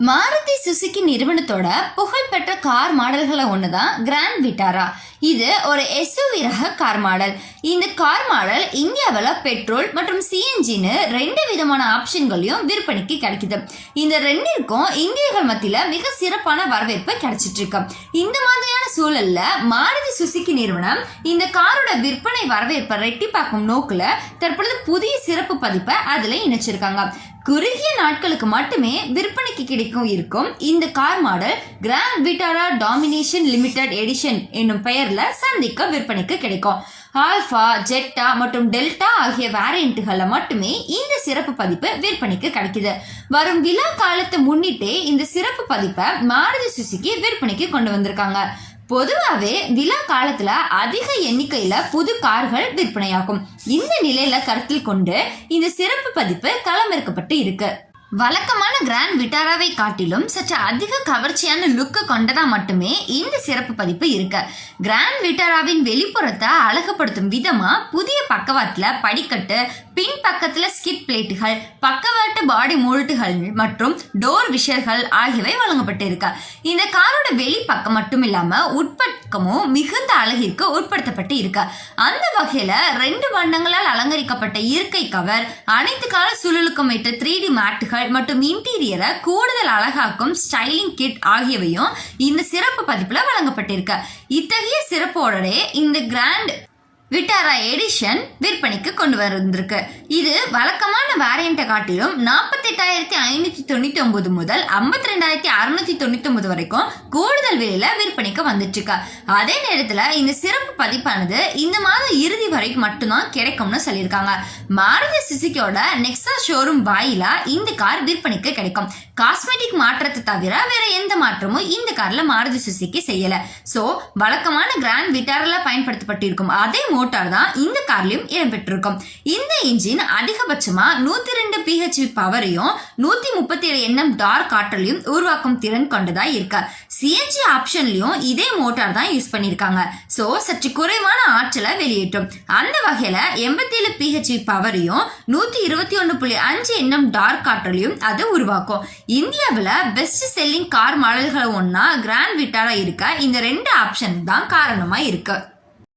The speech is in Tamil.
மாருதி சுசுகி நிறுவனத்தோட புகழ்பெற்ற கார் மாடல்களை ஒன்று தான் கிராண்ட் விட்டாரா இது ஒரு எஸ்யூவி ரக கார் மாடல். இந்த கார் மாடல் இந்தியாவில் பெட்ரோல் மற்றும் சிஎன்ஜின்னு ரெண்டு விதமான ஆப்ஷன்களையும் விற்பனைக்கு கிடைக்குது. இந்த ரெண்டிற்கும் இந்தியர்கள் மத்தியில் மிக சிறப்பான வரவேற்பு கிடைச்சிட்டு இருக்கு. இந்த மாதிரியான சூழல்ல மாருதி சுசுகி நிறுவனம் இந்த காரோட விற்பனை வரவேற்பை ரெட்டிப்பாக்கும் நோக்கில் தற்பொழுது புதிய சிறப்பு பதிப்பை அதில் இணைச்சிருக்காங்க. குறுகிய நாட்களுக்கு மட்டுமே விற்பனைக்கு கிடைக்கும் இருக்கும் இந்த car model grand Vitara domination limited edition என்னும் பெயர்ல சந்திக்க விற்பனைக்கு கிடைக்கும். ஆல்ஃபா ஜெட்டா மற்றும் டெல்டா ஆகிய வேரியண்ட்டுகளில் மட்டுமே இந்த சிறப்பு பதிப்பு விற்பனைக்கு கிடைக்குது. வரும் விழா காலத்தை முன்னிட்டே இந்த சிறப்பு பதிப்பை மாருதி சுசுகி விற்பனைக்கு கொண்டு வந்திருக்காங்க. பொதுவாகவே விழா காலத்துல அதிக எண்ணிக்கையில புது கார்கள் விற்பனையாகும். இந்த நிலையில கருத்தில் கொண்டு இந்த சிறப்பு பதிப்பு களமிறக்கப்பட்டு இருக்கு. வழக்கமான கிராண்ட் விட்டாராவை காட்டிலும் சற்று அதிக கவர்ச்சியான லுக்கு கொண்டதா மட்டுமே இந்த சிறப்பு பதிப்பு இருக்கு. கிராண்ட் விட்டாராவின் வெளிப்புறத்தை அழகுபடுத்தும் விதமா புதிய பக்கவாட்டுல படிக்கட்டு பின் பக்கத்துல ஸ்கிட் பிளேட்டுகள் பக்கவாட்டு பாடி மோல்ட்டுகள் மற்றும் டோர் விஷர்கள் ஆகியவை வழங்கப்பட்டிருக்கு. இந்த காரோட வெளிப்பக்கம் மட்டும் இல்லாம பக்கமும் மிகுந்த அழகிற்கு உட்படுத்தப்பட்டு இருக்கு. அந்த வகையில ரெண்டு வண்ணங்களால் அலங்கரிக்கப்பட்ட இருக்கை கவர் அனைத்து கால சுழலுக்கும் ஏற்ற த்ரீ டி மேட்டுகள் மற்றும் இன்டீரியரை கூடுதல் அழகாக்கும் ஸ்டைலிங் கிட் ஆகியவையும் இந்த சிறப்பு பதிப்புல வழங்கப்பட்டிருக்கு. இத்தகைய சிறப்போடவே இந்த கிராண்ட் விட்டாரா எடிஷன் விற்பனைக்கு கொண்டு வந்திருக்கு. இது வழக்கமான வேரியண்ட்டை காட்டிலும் நாற்பத்தெட்டாயிரத்தி ஐநூற்றி தொண்ணூற்றி ஒன்பது முதல் ஐம்பத்தி ரெண்டாயிரத்தி அறுநூத்தி தொண்ணூற்றி ஒன்பது வரைக்கும் கூடுதல் விலையில விற்பனைக்கு வந்துட்டு இருக்கு அதே நேரத்தில் இந்த சிறப்பு பதிப்பானது இந்த மாதம் இறுதி வரைக்கும் மட்டும்தான் கிடைக்கும்னு சொல்லியிருக்காங்க. மாருதி சுசுக்கியோட நெக்ஸா ஷோரூம் வாயிலா இந்த கார் விற்பனைக்கு கிடைக்கும். காஸ்மெட்டிக் மாற்றத்தை தவிர வேற எந்த மாற்றமும் இந்த கார்ல மாருதி சுசுக்கி செய்யல. சோ வழக்கமான கிராண்ட் விட்டாரில் பயன்படுத்தப்பட்டிருக்கும் அதே மோட்டார் தான் இந்த கார்லயும் இடம்பெற்றிருக்கும். இந்த இன்ஜின் அதிகபட்சமா நூத்தி ரெண்டு பிஹெச்பி பவரையும் நூத்தி முப்பத்தி ஏழு எண்ணம் டார்க் ஆற்றலையும் உருவாக்கும் திறன் கொண்டதா இருக்கு சிஎன்ஜி ஆப்ஷன்லயும் இதே மோட்டார் தான் யூஸ் பண்ணிருக்காங்க. சோ சற்று குறைவான ஆற்றலை வெளியேற்றும். அந்த வகையில எண்பத்தி ஏழு பிஹெச்பி பவரையும் நூத்தி இருபத்தி ஒன்று புள்ளி அஞ்சு எண்ணம் டார்க் ஆற்றலையும் அது உருவாக்கும். இந்தியாவில் பெஸ்ட் செல்லிங் கார் மாடல்கள் ஒன்னா கிராண்ட் விட்டாரா இருக்க இந்த ரெண்டு ஆப்ஷன் தான் காரணமா இருக்கு.